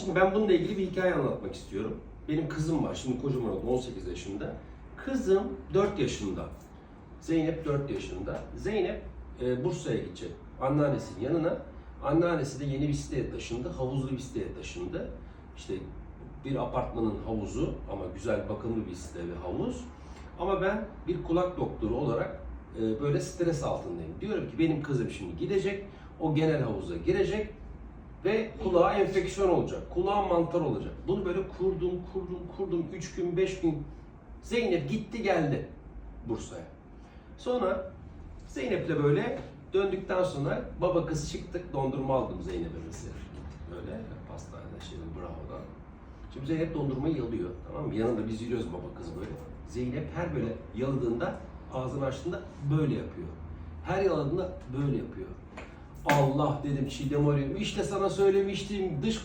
Şimdi ben bununla ilgili bir hikaye anlatmak istiyorum. Benim kızım var, şimdi kocaman oldu, 18 yaşında. Kızım 4 yaşında. Zeynep 4 yaşında. Zeynep e, Bursa'ya gidecek anneannesinin yanına. Anneannesi de yeni bir siteye taşındı, havuzlu bir siteye taşındı. İşte bir apartmanın havuzu ama güzel bakımlı bir site ve havuz. Ama ben bir kulak doktoru olarak e, böyle stres altındayım. Diyorum ki benim kızım şimdi gidecek, o genel havuza girecek ve kulağa enfeksiyon olacak, kulağa mantar olacak. Bunu böyle kurdum, kurdum, kurdum. 3 gün, 5 gün Zeynep gitti geldi Bursa'ya. Sonra Zeynep'le böyle döndükten sonra baba kız çıktık dondurma aldım Zeynep'e mesela. Böyle pastanede şey Bravo'dan. Şimdi Zeynep dondurmayı yalıyor tamam mı? Yanında biz yürüyoruz baba kız böyle. Zeynep her böyle yaladığında ağzını açtığında böyle yapıyor. Her yaladığında böyle yapıyor. Allah dedim Çiğdem arıyorum. İşte sana söylemiştim dış